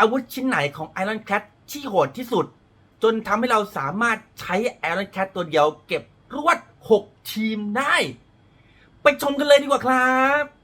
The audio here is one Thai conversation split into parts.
อาวุธชิ้นไหนของไอรอนแคทที่โหดที่สุด จนทำให้เราสามารถใช้ไอรอนแคทตัวเดียวเก็บรวด 6 ทีมได้ ไปชมกันเลยดีกว่าครับ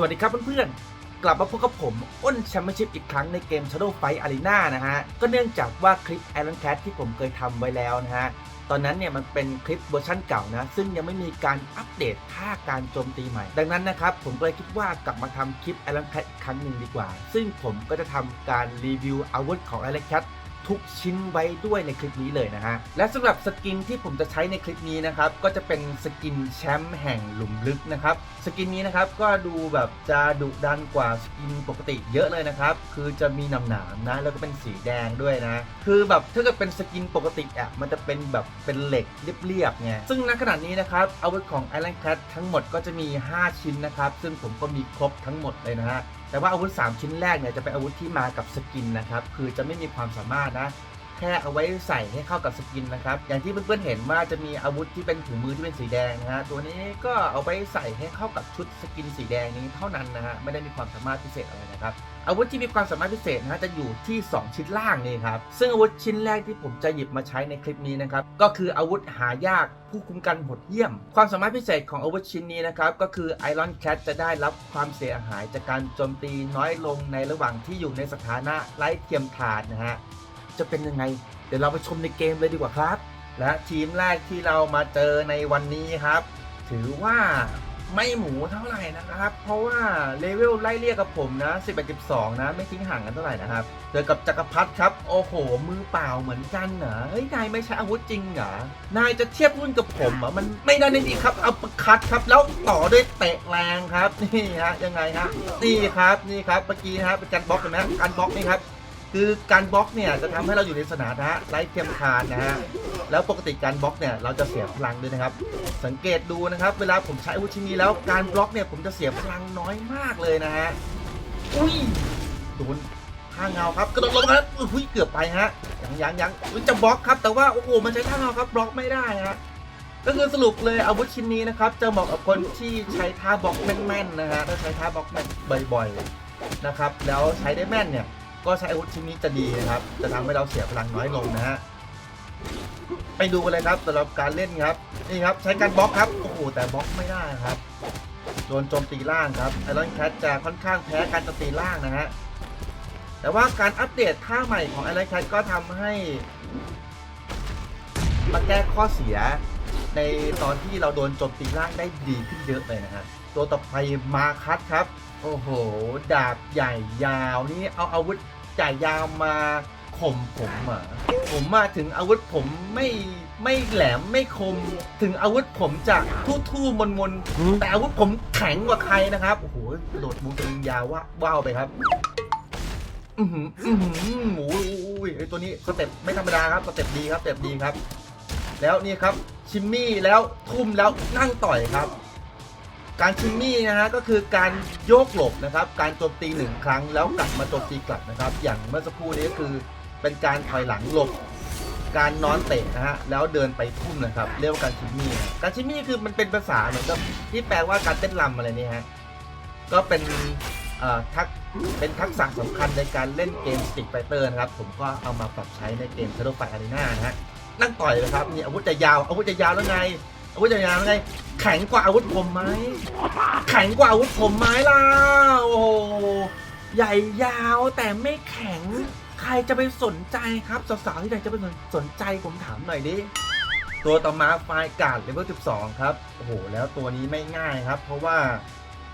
สวัสดีครับเพื่อนๆ กลับมาพบกับผมอ้นแชมเปี้ยนชิพอีกครั้งในเกม Shadow Fight Arena นะฮะ ก็เนื่องจากว่าคลิป Iron Cat ที่ผมเคยทำไว้แล้วนะฮะ ตอนนั้นเนี่ยมันเป็นคลิปเวอร์ชั่นเก่านะ ซึ่งยังไม่มีการอัปเดตท่าการโจมตีใหม่ ดังนั้นนะครับ ผมก็เลยคิดว่ากลับมาทำคลิป Iron Cat ครั้งหนึ่งดีกว่า ซึ่งผมก็จะทำการรีวิวอาวุธของ Iron Cat ทุกชิ้นไว้ด้วยในคลิปนี้เลยนะฮะ และสำหรับสกินที่ผมจะใช้ในคลิปนี้นะครับ ก็จะเป็นสกินแชมป์แห่งหลุมลึกนะครับ สกินนี้นะครับก็ดูแบบจะดุดันกว่าสกินปกติเยอะเลยนะครับ คือจะมีหนามหนามๆนะ แล้วก็เป็นสีแดงด้วยนะ คือแบบถ้าเกิดเป็นสกินปกติอะมันจะเป็นแบบเป็นเหล็กเรียบๆไง ซึ่งณขณะนี้นะครับอาวุธของ Iron Cat ทั้งหมดก็จะมี 5 ชิ้นนะครับ ซึ่งผมก็มีครบทั้งหมดเลยนะฮะ แต่ว่าอาวุธ 3 ชิ้นแรกเนี่ยจะเป็นอาวุธที่มากับสกินนะครับ คือจะไม่มีความสามารถนะ แค่เอาไว้ใส่ให้เข้ากับสกินนะครับ อย่างที่เพื่อนๆเห็นว่าจะมีอาวุธที่เป็นถุงมือที่เป็นสีแดงนะฮะ ตัวนี้ก็เอาไปใส่ให้เข้ากับชุดสกินสีแดงนี้เท่านั้นนะฮะ ไม่ได้มีความสามารถพิเศษอะไรนะครับ อาวุธที่มีความสามารถพิเศษนะฮะจะอยู่ที่ 2 ชิ้นล่างนี่ครับ ซึ่งอาวุธชิ้นแรกที่ผมจะหยิบมาใช้ในคลิปนี้นะครับ ก็คืออาวุธหายากผู้คุมกันหดเยี่ยม ความสามารถพิเศษของอาวุธชิ้นนี้นะครับ ก็คือ Iron Cat จะได้รับความเสียหายจากการโจมตีน้อยลงในระหว่างที่อยู่ในสถานะไร้เทียมทานนะฮะ จะเป็นยังไง เดี๋ยวเราไปชมในเกมเลยดีกว่าครับ และทีมแรกที่เรามาเจอในวันนี้ครับ ถือว่าไม่หมูเท่าไหร่นะครับ เพราะว่าเลเวลไล่เรียกกับผมนะ11 12 นะ ไม่ทิ้งห่างกันเท่าไหร่นะครับ เจอกับจักรพรรดิครับ โอ้โห มือเปล่าเหมือนกันเหรอ เฮ้ย นายไม่ใช้อาวุธจริงเหรอ นายจะเทียบรุ่นกับผมเหรอมันไม่ได้นี่ครับ เอาประคัดครับ แล้วต่อด้วยเตะแรงครับ นี่ฮะ ยังไงฮะ นี่ครับ นี่ครับ เมื่อกี้นะครับเป็นการบล็อกเห็นไหมการบล็อกนี่ครับ คือการบล็อกเนี่ยจะทำให้เราอยู่ในสถานะไร้เทียมทานนะฮะแล้วปกติการบล็อกเนี่ยเราจะเสียพลังด้วยนะครับ สังเกตดูนะครับ เวลาผมใช้อาวุธชิ้นนี้แล้วการบล็อกเนี่ยผมจะเสียพลังน้อยมากเลยนะฮะอุ้ยโดนท่าเงาครับกระโดดลงมาแล้วอุ้ยเกือบไปฮะยังยังยังจะบล็อกครับแต่ว่าโอ้โหมันใช้ท่าเงาครับบล็อกไม่ได้ฮะก็คือสรุปเลยอาวุธชิ้นนี้นะครับจะเหมาะกับคนที่ใช้ท่าบล็อกแม่นๆนะฮะถ้าใช้ท่าบล็อกแม่นบ่อย ๆนะครับ แล้วใช้ได้แม่นเนี่ย ก็ใช้อาวุธชิ้นนี้จะดีนะครับ จะทำให้เราเสียพลังน้อยลงนะฮะ ไปดูกันเลยครับสำหรับการเล่นครับ นี่ครับใช้การบล็อกครับ โอ้โหแต่บล็อกไม่ได้ครับ โดนโจมตีล่างครับไอรอนแคทจะค่อนข้างแพ้การโจมตีล่างนะฮะ แต่ว่าการอัปเดตท่าใหม่ของไอรอนแคทก็ทำให้มาแก้ข้อเสียในตอนที่เราโดนโจมตีล่างได้ดีขึ้นเยอะเลยนะฮะตัวต่อไปมาคัทครับ โอ้โห ดาบใหญ่ยาวนี่เอาอาวุธใหญ่ยาวมาข่มผมเหรอผมมาถึงอาวุธผมไม่ไม่แหลมไม่คม ถึงอาวุธผมจะทู่ทู่มนมนๆแต่อาวุธผมแข็งกว่าใครนะครับ โอ้โหกระโดดมูสลิงยาวว่าว้าวไปครับ อือหืออือหือหมูอุ้ยไอตัวนี้สเต็ปไม่ธรรมดาครับสเต็ปดีครับสเต็ปดีครับ แล้วนี่ครับชิมมี่แล้วทุ่มแล้วนั่งต่อยครับ การชิมมี่นะฮะก็คือการโยกหลบนะครับ การโจมตีหนึ่งครั้งแล้วกลับมาโจมตีกลับนะครับ อย่างเมื่อสักครู่นี้ก็คือเป็นการถอยหลังหลบ การนอนเตะนะฮะแล้วเดินไปทุ่มนะครับ เรียกว่าการชิมมี่นะการชิมมี่คือมันเป็นภาษาเหมือนกับที่แปลว่าการเต้นรำอะไรนี่ฮะก็เป็นทักเป็นทักษะสำคัญในการเล่นเกม Street Fighter นะครับ ผมก็เอามาปรับใช้ในเกม Shadow Fight Arena นะฮะนั่งต่อยเลยครับนี่อาวุธจะยาวอาวุธจะยาวแล้วไง อาวุธจะยาวแล้วไงแข็งกว่าอาวุธผมไหมแข็งกว่าอาวุธผมไหมล่ะโอ้โหใหญ่ยาวแต่ไม่แข็ง ใครจะไปสนใจครับสาวๆที่ไหนจะไปสนใจผมถามหน่อยดิตัวต่อมาไฟการ์ดเลเวล12 ครับ โอ้โห แล้วตัวนี้ไม่ง่ายครับ เพราะว่า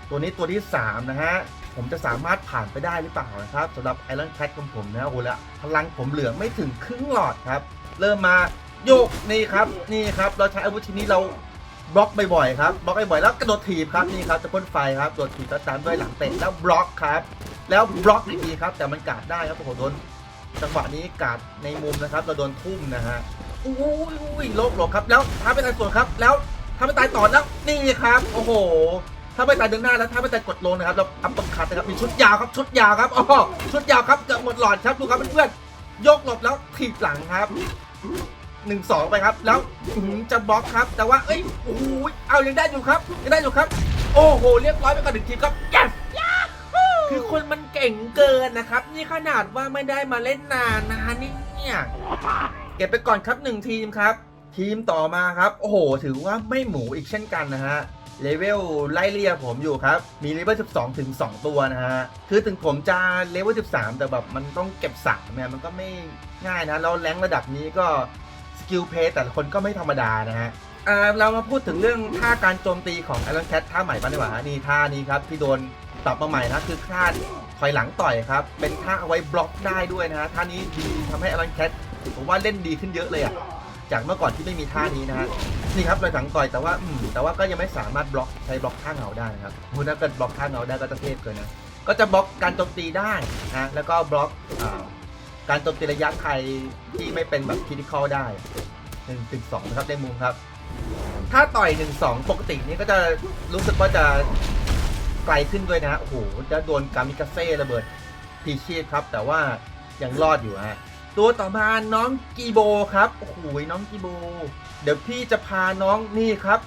ตัวนี้ตัวที่ 3 นะฮะ ผมจะสามารถผ่านไปได้หรือเปล่านะครับสำหรับไอรอนแคทของผมนะโอ้โหแล้วพลังผมเหลือไม่ถึงครึ่งหลอดครับ เริ่มมา โยกนี่ครับนี่ครับ เราใช้อาวุธชิ้นนี้เราบล็อกบ่อยๆครับบล็อกบ่อยๆแล้วกระโดดถีบครับนี่ครับจะพ่นไฟครับโดดถีบแล้วตามด้วยหลังเตะแล้วบล็อกครับ แล้วบล็อกอีกทีครับ แต่มันกาดได้ครับโอ้โหโดนจังหวะนี้กาดในมุมนะครับ เราโดนทุ่มนะฮะอุ้ยอุ้ยโลกหลบครับแล้วท้าไปตายส่วนครับ แล้วท้าไปตายต่อแล้วนี่ครับ โอ้โหถ้าไม่ตายดินหน้าแล้วถ้าไม่ตายกดลงนะครับเราอัปเปอร์คัตนะครับมีชุดยาวครับชุดยาวครับอ๋อชุดยาวครับเกือบหมดหลอดครับดูครับเพื่อนๆโยกหลบแล้วถีบหลังครับ หนึ่งสองไปครับ แล้วอื้อหือจะบล็อกครับ แต่ว่าเอ้ยโอ้โหเอายังได้อยู่ครับยังได้อยู่ครับ โอ้โห เรียบร้อยไปก่อนหนึ่งทีครับ yes คือคนมันเก่งเกินนะครับ นี่ขนาดว่าไม่ได้มาเล่นนานนะนี่เนี่ยเก็บไปก่อนครับหนึ่งทีมครับ ทีมต่อมาครับ โอ้โห ถือว่าไม่หมูอีกเช่นกันนะฮะ เลเวลไล่เลี่ยผมอยู่ครับ มีเลเวล 12 ถึง 2 ตัวนะฮะ คือถึงผมจะเลเวล 13 แต่แบบมันต้องเก็บ3เนี่ยมันก็ไม่ง่ายนะ แล้วแรงระดับนี้ก็ส กิลเพย์แต่ละคนก็ไม่ธรรมดานะฮะอ่าเรามาพูดถึงเรื่องท่าการโจมตีของ Iron Cat ท่าใหม่ปันดีกว่าฮะนี่ท่านี้ครับที่โดนปรับมาใหม่นะคือท่าถอยหลังต่อยครับ เป็นท่าเอาไว้บล็อกได้ด้วยนะฮะท่านี้ดีทำให้ Iron Cat ผมว่าเล่นดีขึ้นเยอะเลยอะจากเมื่อก่อนที่ไม่มีท่านี้นะฮะนี่ครับถอยหลังต่อยแต่ว่าแต่ว่าก็ยังไม่สามารถบล็อกใช้บล็อกท่าเงาได้นะครับโหถ้าเกิดบล็อกท่าเงาได้ก็จะเทพเกินนะก็จะบล็อกการโจมตีได้นะแล้วก็บล็อก การโจมตีระยะไกลที่ไม่เป็นแบบคริติคอลได้หนึ่งถึงสองนะครับในมุมครับ ถ้าต่อยหนึ่งสองปกตินี่ก็จะรู้สึกว่าจะไกลขึ้นด้วยนะฮะโอ้โหจะโดนกามิกาเซ่ระเบิดพีชีพครับ แต่ว่ายังรอดอยู่ฮะตัวต่อมาน้องกีโบครับโอ้โหน้องกีโบ เดี๋ยวพี่จะพาน้องนี่ครับ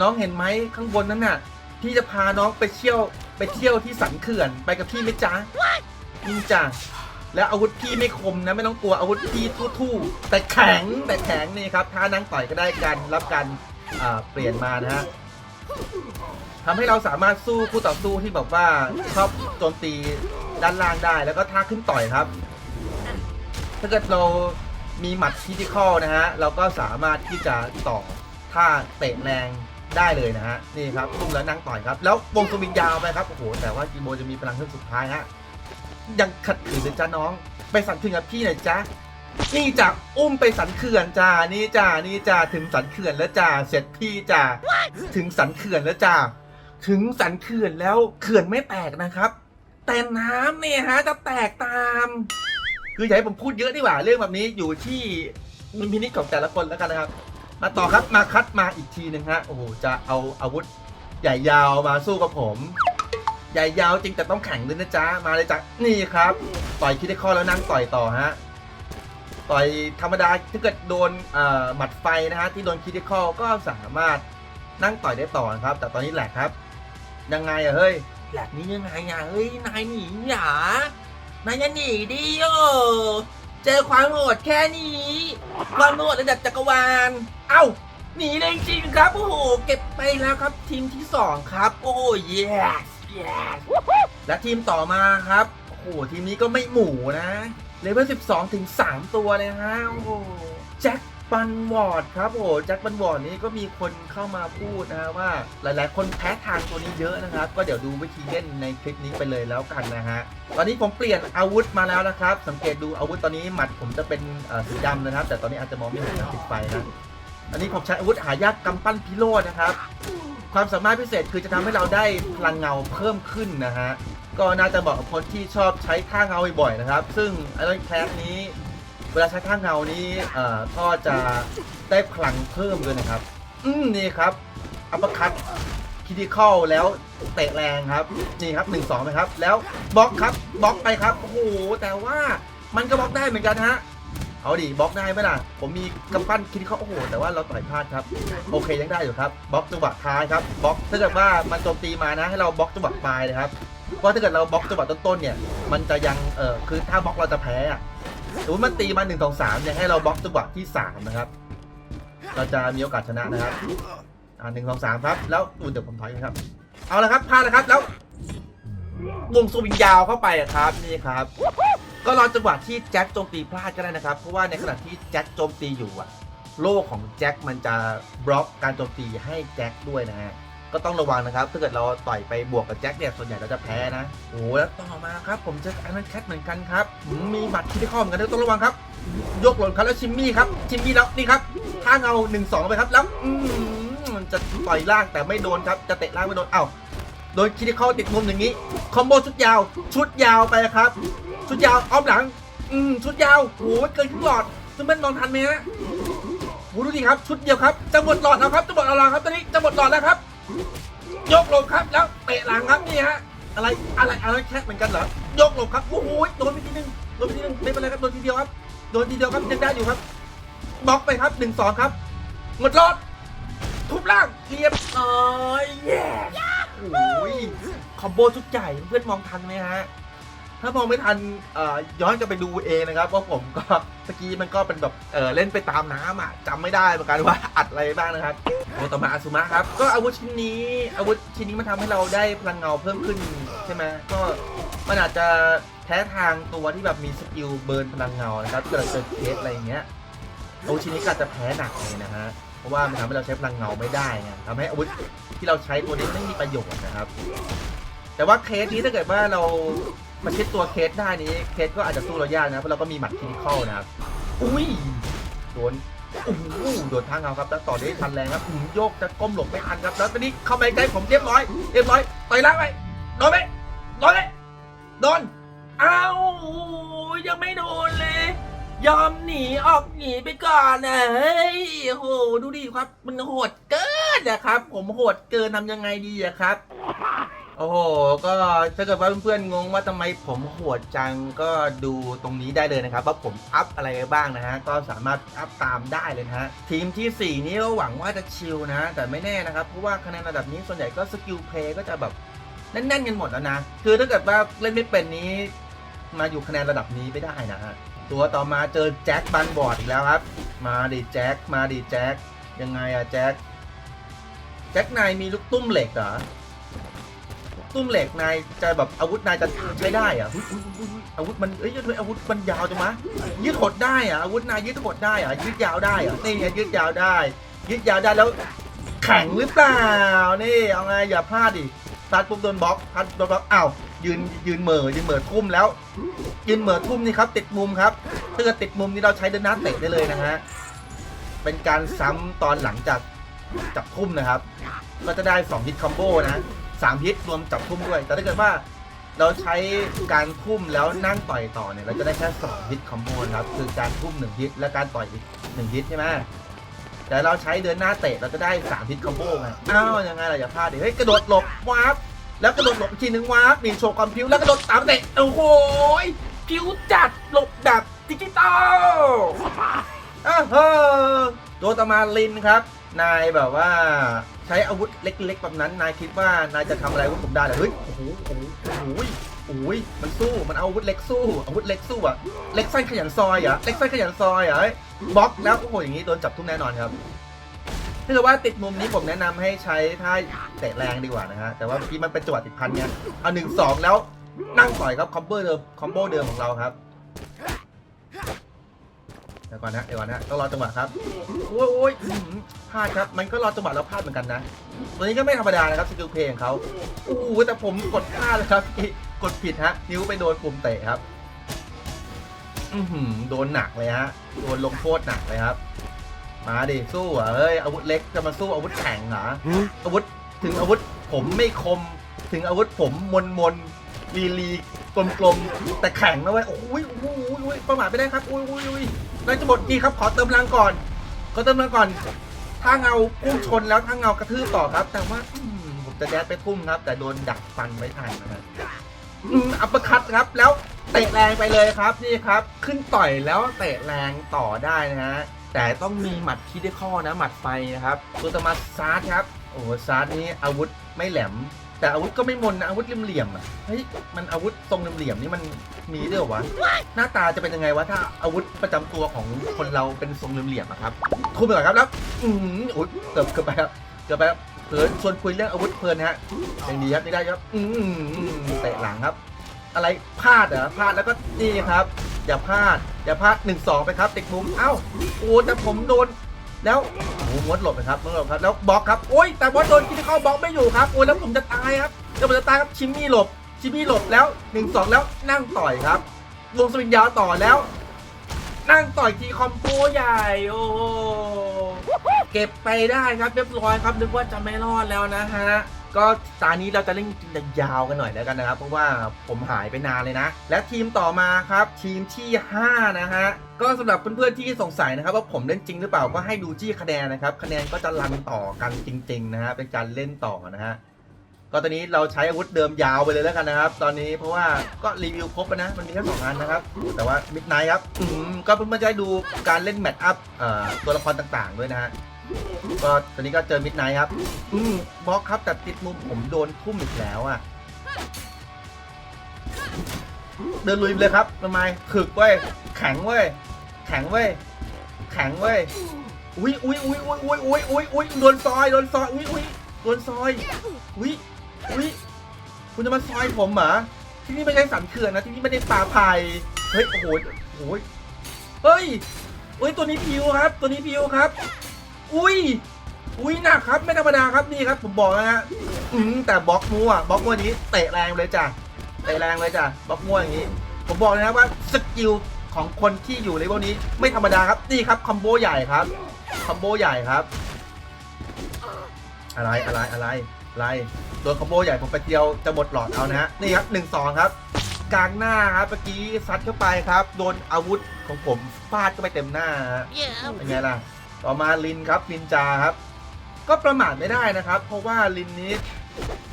น้องเห็นไหมข้างบนนั้นน่ะพี่จะพาน้องไปเที่ยวไปเที่ยวที่สันเขื่อนไปกับพี่ไหมจ๊ะนี่จ้ะ แล้วอาวุธพี่ไม่คมนะไม่ต้องกลัวอาวุธพี่ทู่ๆแต่แข็งแต่แข็งนี่ครับถ้านั่งต่อยก็ได้กันรับการเปลี่ยนมานะฮะทำให้เราสามารถสู้คู่ต่อสู้ที่แบบว่าชอบโจมตีด้านล่างได้ แล้วก็ท่าขึ้นต่อยครับ ถ้าเกิดเรามีหมัดคิติคอลนะฮะเราก็สามารถที่จะต่อท่าเตะแรงได้เลยนะฮะนี่ครับตุ้มแล้วนั่งต่อยครับ แล้ววงสวิงยาวไปครับโอ้โหแต่ว่ากีโมจะมีพลังเครื่องสุดท้ายฮะ ยังขัดขืนเลยจ้าน้อง ไปสันเขื่อนกับพี่หน่อยจ้านี่จ้ะอุ้มไปสันเขื่อนจ้านี่จ้านี่จ้าถึงสันเขื่อนแล้วจ้าเสร็จพี่จ้าถึงสันเขื่อนแล้วจ้าถึงสันเขื่อนแล้วเขื่อนไม่แตกนะครับ แต่น้ำเนี่ยฮะจะแตกตาม คืออย่าให้ผมพูดเยอะดีกว่า เรื่องแบบนี้อยู่ที่มุมพินิจของแต่ละคนแล้วกันนะครับ มาต่อครับมาคัดมาอีกทีหนึ่งฮะโอ้โหจะเอาอาวุธใหญ่ยาวมาสู้กับผม หญ่ยาวจริงแต่ต้องแข่งด้วยนะจ๊ะมาเลยจ้ะนี่ครับ ต่อยคิดได้ข้อแล้วนั่งต่อยต่อฮะต่อยธรรมดาถ้าเกิดโดนหมัดไฟนะฮะที่โดนคิดได้ข้อก็สามารถนั่งต่อยได้ต่อครับ แต่ตอนนี้แหลกครับ ยังไงอะเฮ้ยแหลกนี้ยังไงอะเฮ้ยนายหนีหยานายจะหนีดิโอเจอความโหดแค่นี้ความโหดระดับจักรวาลเอ้าหนีเลยจริงครับโอ้โหเก็บไปแล้วครับทีมที่2ครับ โอ้ yes yes และทีมต่อมาครับ โอ้โห ทีมนี้ก็ไม่หมูนะ เลเวล 12 ถึง 3 ตัวเลยฮะ โอ้โห แจ็คบันวอร์ดครับโอ้โหแจ็คบันวอร์ดนี้ก็มีคนเข้ามาพูดนะว่าหลายๆ คนแพ้ทางตัวนี้เยอะนะครับ ก็เดี๋ยวดูวิธีเล่นในคลิปนี้ไปเลยแล้วกันนะฮะ ตอนนี้ผมเปลี่ยนอาวุธมาแล้วนะครับ สังเกตดูอาวุธตอนนี้หมัดผมจะเป็นสีดำนะครับ แต่ตอนนี้อาจจะมองไม่เห็นติดไฟนะ อันนี้ผมใช้อาวุธหายากกำปั้นพิโรธนะครับ ความสามารถพิเศษคือจะทำให้เราได้พลังเงาเพิ่มขึ้นนะฮะ ก็น่าจะเหมาะกับคนที่ชอบใช้ท่าเงาบ่อยๆนะครับ ซึ่งไอรอนแคสนี้ เวลาใช้ท่าเงานี้เอ่อก็จะได้พลังเพิ่มด้วยนะครับ อืมนี่ครับ อัปคัตคิดิคอลแล้วเตะแรงครับนี่ครับหนึ่งสองนะครับ แล้วบล็อกครับบล็อกไปครับโอ้โหแต่ว่ามันก็บล็อกได้เหมือนกันฮะ เอาดิบล็อกได้ไหมล่ะ ผมมีกำปั้นคิดเขาโอ้โห แต่ว่าเราต่อยพลาดครับ โอเคยังได้อยู่ครับ บล็อกจังหวะท้ายครับ บล็อกถ้าเกิดว่ามันโจมตีมานะ ให้เราบล็อกจังหวะปลายนะครับ เพราะถ้าเกิดเราบล็อกจังหวะต้นๆเนี่ย มันจะยัง เออคือถ้าบล็อกเราจะแพ้อะสมมติมันตีมา1นึ่งสองสามเนี่ยให้เราบล็อกจังหวะที่สามนะครับ เราจะมีโอกาสชนะนะครับ อ่าหนึ่งสองสามครับ แล้วอูเดี๋ยวผมถอยนะครับ เอาละครับพลาดแล้วครับ แล้ววงสวิงยาวเข้าไปอะครับ นี่ครับ ก็รอจังหวะที่แจ็คโจมตีพลาดก็ได้นะครับ เพราะว่าในขณะที่แจ็คโจมตีอยู่อะโล่ของแจ็คมันจะบล็อกการโจมตีให้แจ็คด้วยนะฮะก็ต้องระวังนะครับถ้าเกิดเราต่อยไปบวกกับแจ็คเนี่ยส่วนใหญ่เราจะแพ้นะโอ้แล้วต่อมาครับผมเจอไอรอนแคทเหมือนกันครับมีหมัดคิดที่ข้อเหมือนกันต้องระวังครับ ยกหล่นครับแล้วชิมมี่ครับชิมมี่แล้วนี่ครับท่าเงาหนึ่งสองไปครับแล้วมมันจะต่อยล่างแต่ไม่โดนครับจะเตะล่างไม่โดนเอ้าโดนคิดเข้าติดมุมอย่างนี้คอมโบชุดยาวชุดยาวไปครับ ชุดยาวอ้อมหลัง อืมชุดยาวโหเกินครึ่งหลอดซึ่งมันนอนทันไหมฮะโหดูดิครับชุดเดียวครับจะหมดหลอดแล้วครับจะหมดหลอดครับตอนนี้จะหมดหลอดแล้วครับ ยกหลบครับแล้วเตะหลังครับนี่ฮะอะไรอะไรอะไรแค่เหมือนกันเหรอยกหลบครับโอ้โหโดนไปทีนึงโดนไปทีนึงไม่เป็นไรครับโดนทีเดียวครับโดนทีเดียวครับยังได้อยู่ครับบล็อกไปครับหนึ่งสองครับ หมดหลอดทุบล่างเรียบร้อยแย่โอ้ยคอมโบชุดใหญ่เพื่อนมองทันไหมฮะ ถ้ามองไม่ทันย้อนกลับไปดูเองนะครับว่าผมก็ตะกี้มันก็เป็นแบบเออเล่นไปตามน้ำอะจำไม่ได้เหมือนกันว่าอัดอะไรบ้างนะครับโอต่อมาอาซุมะครับ ก็อาวุธชิ้นนี้อาวุธชิ้นนี้มันทำให้เราได้พลังเงาเพิ่มขึ้นใช่ไหมก็มันอาจจะแพ้ทางตัวที่แบบมีสกิลเบิร์นพลังเงานะครับเกิดเจอเคสอะไรอย่างเงี้ยอาวุธชิ้นนี้ก็จจะแพ้หนักเลยนะฮะเพราะว่ามันทำให้เราใช้พลังเงาไม่ได้ไงทำให้อาวุธที่เราใช้ตัวนี้ไม่มีประโยชน์นะครับ แต่ว่าเคสนี้ถ้าเกิดว่าเรา มาเช็ดตัวเคสได้นี้ เคสก็อาจจะสู้เรายากนะ เพราะเราก็มีหมัดคินิคอลนะครับ อุ้ย โดนโอ้โหโดนทางเอาครับ แล้วต่อได้ทันแรงครับอืมโยกจะก้มหลบไม่ทันครับ แล้วตอนนี้เข้าไปใกล้ผมเรียบร้อย เรียบร้อยต่อยล่างไปโดนไหมโดนเลยโดนอ้าวยังไม่โดนเลย ยอมหนีออกหนีไปก่อนนะเฮ้ยโอ้โหดูดิครับ มันโหดเกินนะครับ ผมโหดเกินทำยังไงดีอะครับ โอ้โห ก็ถ้าเกิดว่าเพื่อนๆงงว่าทำไมผมโหดจังก็ดูตรงนี้ได้เลยนะครับ ว่าผมอัพอะไรบ้างนะฮะ ก็สามารถอัพตามได้เลยนะฮะ ทีมทีสี่ 4 นี้ก็หวังว่าจะชิลนะ แต่ไม่แน่นะครับ เพราะว่าคะแนนระดับนี้ส่วนใหญ่ก็สกิลเพลย์ก็จะแบบแน่นๆกันหมดแล้วนะ คือถ้าเกิดว่าเล่นไม่เป็นนี้ มาอยู่คะแนนระดับนี้ไม่ได้นะฮะ ตัวต่อมาเจอแจ็คบันบอร์ดอีกแล้วครับ มาดิแจ็คมาดิแจ็คยังไงอะแจ็คแจ็คนายมีลูกตุ้มเหล็กเหรอ ตุ้มเหล็กนายจะแบบอาวุธนายจะใช้ได้อะอาวุธมันเอ้ยทำไมอาวุธมันยาวจังวะยืดหดได้อะอาวุธนายยืดหดได้อะยืดยาวได้อะนี่ไงยืดยาวได้ ยืดยาวได้แล้วแข็งหรือเปล่านี่เอาไงอย่าพลาดดิซัดปุ๊บโดนบล็อกพัดโดนบล็อกอ้าวยืนยืนเหม่อยืนเหม่อทุ่มแล้ว ยืนเหม่อทุ่มนี่ครับ ติดมุมครับถ้าเกิดติดมุมนี่เราใช้เดินหน้าเตะได้เลยนะฮะเป็นการซ้ำตอนหลังจากจับทุ่มนะครับ ก็จะได้2ฮิตคอมโบนะ สามฮิตรวมจับทุ่มด้วย แต่ถ้าเกิดว่าเราใช้การทุ่มแล้วนั่งต่อยต่อเนี่ยเราจะได้แค่2ฮิตคอมโบนะครับคือการทุ่ม1ฮิตและการต่อยอีก1ฮิตใช่ไหมแต่เราใช้เดินหน้าเตะเราจะได้3ฮิตคอมโบไงอ้าวยังไงล่ะอย่าพลาดดิเฮ้ยกระโดดหลบวาร์ปแล้วกระโดดหลบอีกทีหนึ่งวาร์ปนี่โชว์ความพิ้วแล้วกระโดดตามเตะโอ้โหพิ้วจัดหลบแบบดิจิตอลอ้าวเฮ้อตัวต่อมาลินครับ นายแบบว่าใช้อาวุธเล็กๆแบบนั้น นายคิดว่านายจะทำอะไรกับผมได้เหรอเฮ้ยโอ้โหโอ้โหโอ้โหโอ้ยมันสู้มันเอาอาวุธเล็กสู้อาวุธเล็กสู้อะเล็กสั้นขยันซอยอะเล็กสั้นขยันซอยอะเฮ้บล็อกแล้วโอ้โหอย่างนี้โดนจับทุ่มแน่นอนครับถ้าเกิดว่าติดมุมนี้ผมแนะนำให้ใช้ท่าเตะแรงดีกว่านะฮะแต่ว่าเมื่อกี้มันเป็นจังหวะติดพันเนี่ยเอาหนึ่งสองแล้วนั่งต่อยครับคอมโบเดิมคอมโบเดิมของเราครับ ดี๋ยวก่อนนะเดี๋ยวก่อนนะต้องรอจังหวะครับโอ้ยโอ้ยพลาดครับ มันก็รอจังหวะแล้วพลาดเหมือนกันนะตัวนี้ก็ไม่ธรรมดานะครับสกิลเพลงเขาโอ้โหแต่ผมกดพลาดเลยครับกดผิดฮะนิ้วไปโดนปุ่มเตะครับอือหือโดนหนักเลยฮะ โดนลงโทษหนักเลยครับ มาดิสู้เหรอเฮ้ยอาวุธเล็กจะมาสู้อาวุธแข็งเหรออาวุธถึงอาวุธผมไม่คม ถึงอาวุธผมมนมนลีลีกลมกลมๆแต่แข็งนะเว้ยโอ้ยโอ้ยโอ้ยประมาทไม่ได้ครับโอ้ยโอ้ย โอ้ยนาจะหมดดีครับขอเติมพลังก่อน ขอเติมพลังก่อนถ้าเงาพุ่งชนแล้วถ้าเงากระทืบต่อครับ แต่ว่าผมจะแดดไปทุ่มครับ แต่โดนดักฟันไว้ทันนะอัปคัตครับแล้วเตะแรงไปเลยครับนี่ครับ ขึ้นต่อยแล้วเตะแรงต่อได้นะฮะแต่ต้องมีหมัดคิดได้ข้อนะหมัดไฟนะครับตัวตมาซาร์ครับโอ้โหซาร์นี้อาวุธไม่แหลม แต่อาวุธก็ไม่มนนะอาวุธเหลี่ยมๆอะเฮ้ยมันอาวุธทรงเหลี่ยมๆนี่มันมีด้วยเหรอวะหน้าตาจะเป็นยังไงวะถ้าอาวุธประจำตัวของคนเราเป็นทรงเหลี่ยมๆอะครับทุ่มไปก่อนครับแล้วอืมโอ้ยเกือบเกือบไปครับเกือบไปครับเผินชวนคุยเรื่องอาวุธเพลินฮะยังดีครับนี่ได้ครับอืมเตะหลังครับ อะไรพลาดเหรอพลาดแล้วก็นี่ครับ อย่าพลาดอย่าพลาดหนึ่งสองไปครับติดมุมเอ้าโอ้แต่ผมโดน แล้วโอ้โหมดหลบนะครับมดหลบครับ แล้วบล็อกครับ โอ้ย แต่บอสโดนกินเข้าบล็อกไม่อยู่ครับ โอ้ยแล้วผมจะตายครับแล้วผมจะตายครับ ชิมมี่หลบ ชิมมี่หลบแล้วหนึ่งสองแล้วนั่งต่อยครับ วงสวิงยาวต่อแล้ว นั่งต่อยทีคอมโบใหญ่ โอ้โห เกเก็บไปได้ครับเรียบร้อยครับ นึกว่าจะไม่รอดแล้วนะฮะ ก็ตานี้เราจะเล่นยาวกันหน่อยแล้วกันนะครับ เพราะว่าผมหายไปนานเลยนะ และทีมต่อมาครับทีมที่ 5 นะฮะก็สำหรับเพื่อนๆที่สงสัยนะครับ ว่าผมเล่นจริงหรือเปล่าก็ให้ดูที่คะแนนนะครับ คะแนนก็จะรันต่อกันจริง ๆ นะฮะเป็นการเล่นต่อนะฮะก็ตอนนี้เราใช้อาวุธเดิมยาวไปเลยแล้วกันนะครับ ตอนนี้เพราะว่าก็รีวิวครบแล้วนะ มันมีแค่สองอันนะครับ แต่ว่ามิดไนท์ครับก็เพื่อนๆจะได้ดูการเล่นแมตช์อัพตัวละครต่างๆด้วยนะฮะ ก็ตอนนี้ก็เจอมิดไนท์ครับ อืมบล็อกครับแต่ติดมุมผมโดนทุ่มอีกแล้วอะ เดินลุยเลยครับทำไมขึกเว้ยแข็งเว้ยแข็งเว้ยแข็งเว้ยอุ้ยอุ้ยอุ้ยอุ้ยอุ้ยอุ้ยอุ้ยอุ้ยโดนซอยโดนซอยอุ้ยอุ้ยโดนซอยอุ้ยอุ้ยคุณจะมาซอยผมเหรอที่นี่ไม่ใช่สันเขื่อนนะที่นี่ไม่ได้ป่าไผ่เฮ้ยโอ้โหโอ้โหเฮ้ยเฮ้ยตัวนี้พิวครับ ตัวนี้พิวครับ อุ้ย อุ้ยหนักครับ ไม่ธรรมดาครับนี่ครับผมบอกนะฮะอืมแต่บล็อกมัวบล็อกมัวนี้เตะแรงเลยจ้ะเตะแรงเลยจ้ะบล็อกมัวอย่างนี้ ผมบอกเลยนะว่าสกิลของคนที่อยู่เลเวลนี้ไม่ธรรมดาครับนี่ครับคอมโบใหญ่ครับคอมโบใหญ่ครับ อะไรอะไรอะไรอะไรโดนคอมโบใหญ่ผมไปเดียวจะหมดหลอดเอานะฮะนี่ครับหนึ่งสองครับกลางหน้าครับเมื่อกี้ซัดเข้าไปครับ โดนอาวุธของผมฟาดเข้าไปเต็มหน้าฮะเป็นไงล่ะ ต่อมาลินครับลินจาครับ ก็ประมาทไม่ได้นะครับ เพราะว่าลินนี้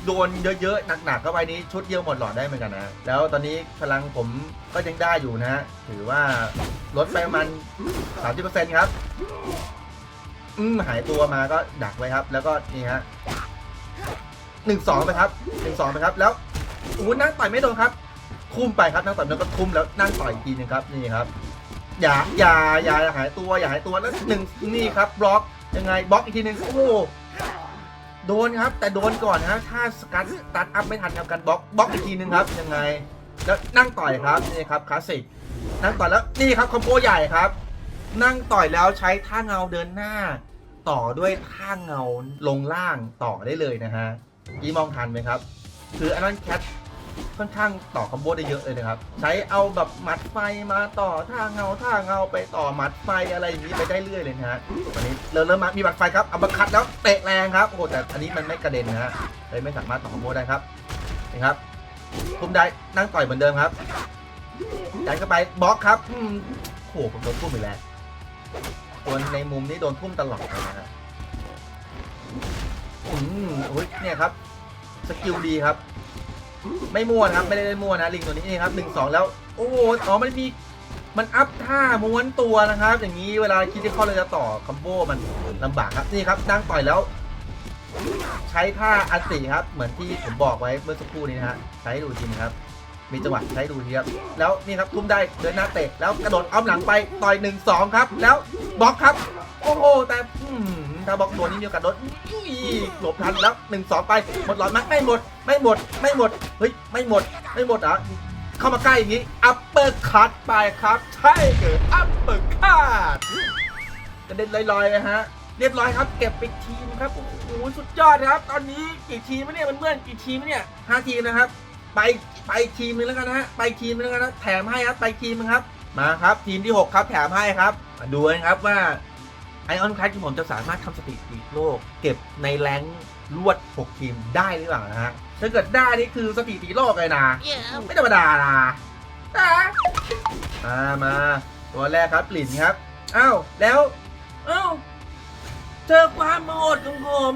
โดนเยอะๆหนักๆเข้าไปนี้ชุดเดียวหมดหลอดได้เหมือนกันนะ แล้วตอนนี้พลังผมก็ยังได้อยู่นะฮะถือว่าลดไปประมัน30%ครับ อืมหายตัวมาก็ดักไว้ครับ แล้วก็นี่ฮะหนึ่งสองไปครับหนึ่งสองไปครับแล้วอู้นั่งต่อยไม่โดนครับ คุ้มไปครับนั่งต่อยแล้วก็คุ้มแล้วนั่งต่อยอีกทีนึงครับนี่ครับ อย่าอย่าอย่าหายตัวอย่าหายตัวแล้วหนึ่งนี่ครับบล็อกยังไงบล็อกอีกทีหนึ่งโอ้โหโดนครับ แต่โดนก่อนนะถ้าสกัดสตาร์ทอัพไม่ทันทำการบล็อกบล็อกอีกทีหนึ่งครับยังไง แล้วนั่งต่อยครับนี่ครับคลาสสิกนั่งต่อยแล้วนี่ครับคอมโบใหญ่ครับ นั่งต่อยแล้วใช้ท่าเงาเดินหน้า ต่อด้วยท่าเงาลงล่างต่อได้เลยนะฮะอีมองทันไหมครับ คืออันนั้นแคท ค่อนข้างต่อคอมโบได้เยอะเลยนะครับ ใช้เอาแบบหมัดไฟมาต่อท่าเงาท่าเงาไปต่อหมัดไฟอะไรอย่างนี้ไปได้เรื่อยเลยนะฮะวันนี้เริ่มเริ่มมามีหมัดไฟครับเอามาคัดแล้วเตะแรงครับโอ้โหแต่อันนี้มันไม่กระเด็นนะฮะเลยไม่สามารถต่อคอมโบได้ครับนี่ครับทุ่มได้นั่งต่อยเหมือนเดิมครับยันเข้าไปบล็อกครับอืมโอ้โหผมโดนทุ่มอีกแล้วตัวในมุมนี้โดนทุ่มตลอดเลยนะฮะอืมโอ้ยเนี่ยครับสกิลดีครับ ไม่มั่วนะครับไม่ได้เล่นมั่วนะลิงตัวนี้นี่ครับหนึ่งสองแล้วโอ้โหอ๋อมันมีมันอัพท่าม้วนตัวนะครับ อย่างนี้เวลาคิดที่ข้อเราจะต่อคอมโบมันลำบากครับนี่ครับนั่งต่อยแล้ว ใช้ท่าอัติครับ เหมือนที่ผมบอกไว้เมื่อสักครู่นี้นะฮะใช้ดูจริงครับ มีจังหวะใช้ดูทีครับแล้วนี่ครับทุ่มได้เดินหน้าเตะแล้วกระโดดอ้อมหลังไปต่อยหนึ่งสองครับ แล้วบล็อกครับ โอ้โหแต่ถ้าบล็อกโดนนี่มีโอกาสโดนอี้ หลบทันแล้วหนึ่งสองไปหมดหลอดไหมไม่หมด ไม่หมด ไม่หมด เฮ้ย ไม่หมด ไม่หมดอะเข้ามาใกล้อย่างนี้ อัปเปอร์คัตไปครับ ใช่เกิดอัปเปอร์คัตกระเด็นลอยๆนะฮะ เรียบร้อยครับ เก็บไปทีมครับ โอ้โห สุดยอดครับ ตอนนี้กี่ทีมเนี่ยเพื่อนๆกี่ทีมเนี่ยห้าทีมนะครับ ไป ไปทีมนึงแล้วกันนะฮะ ไปทีมนึงแล้วกันนะ แถมให้ครับ ไปทีมนึงครับ มาครับ ทีมที่ 6 ครับ แถมให้ครับ มาดูกันครับว่า ไอออนคัทที่ผมจะสามารถทำสถิติโลก เก็บในแรงค์รวด 6 ทีมได้หรือเปล่านะฮะ ถ้าเกิดได้นี่คือสถิติโลกเลยนะไม่ธรรมดานะนะมามา ตัวแรกครับหลินครับอ้าวแล้วอ้าวเจอความโหดของผม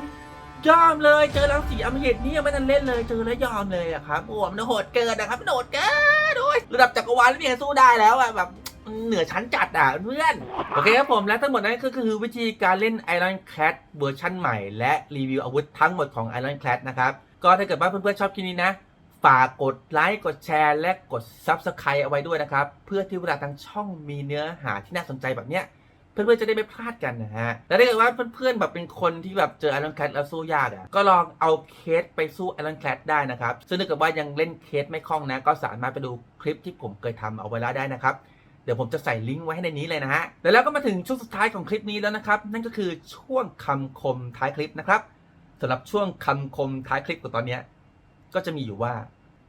ยอมเลยเจอรังสีอมหิตนี่ยังไม่ทันเล่นเลยเจอแล้วยอมเลยอะครับโอ้โหมันโหดเกินนะครับมันโหดเกินด้วยระดับจักรวาลเนี่ยสู้ได้แล้วอะแบบ เหนือชั้นจัดอะเพื่อน โอเคครับผมและทั้งหมดนั้นก็คือวิธีการเล่น Iron Clad เวอร์ชั่นใหม่ และรีวิวอาวุธทั้งหมดของ Iron Clad นะครับ ก็ถ้าเกิดว่าเพื่อนๆชอบคลิปนี้นะ ฝากกดไลค์กดแชร์ และกด Subscribe เอาไว้ด้วยนะครับ เพื่อที่เวลาทางช่องมีเนื้อหาที่น่าสนใจแบบเนี้ยเพื่อนๆจะได้ไม่พลาดกันนะฮะ และถ้าเกิดว่าเพื่อนๆแบบเป็นคนที่แบบเจอ Iron Clad แล้วสู้ยากอะ ก็ลองเอาเคสไปสู้ Iron Clad ได้นะครับ ซึ่งถ้าเกิดว่ายังเล่นเคสไม่คล่องนะ ก็สามารถไปดูคลิปที่ผมเคยทำเอาไว้แล้วได้นะครับ ดี๋ยวผมจะใส่ลิงก์ไว้ให้ในนี้เลยนะฮะแล้วแล้วก็มาถึงช่วงสุดท้ายของคลิปนี้แล้วนะครับ นั่นก็คือช่วงคำคมท้ายคลิปนะครับสำหรับช่วงคำคมท้ายคลิปของตอนนี้ก็จะมีอยู่ว่า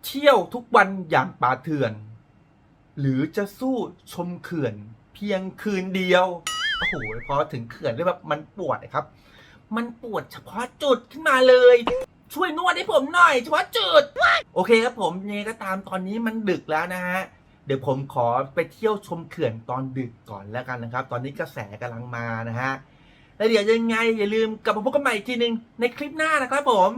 เที่ยวทุกวันอย่างป่าเถื่อน หรือจะสู้ชมเขื่อน เพียงคืนเดียวโอ้โหพอถึงเขื่อนแล้วแบบมันปวดนะครับ มันปวดเฉพาะจุดขึ้นมาเลย ช่วยนวดให้ผมหน่อยเฉพาะจุด โอเคครับผมยังไงก็ตามตอนนี้มันดึกแล้วนะฮะ เดี๋ยวผมขอไปเที่ยวชมเขื่อนตอนดึกก่อนแล้วกันนะครับ ตอนนี้กระแสกำลังมานะฮะแล้วเดี๋ยวยังไงอย่าลืมกลับมาพบกันใหม่อีกทีหนึงในคลิปหน้านะครับผม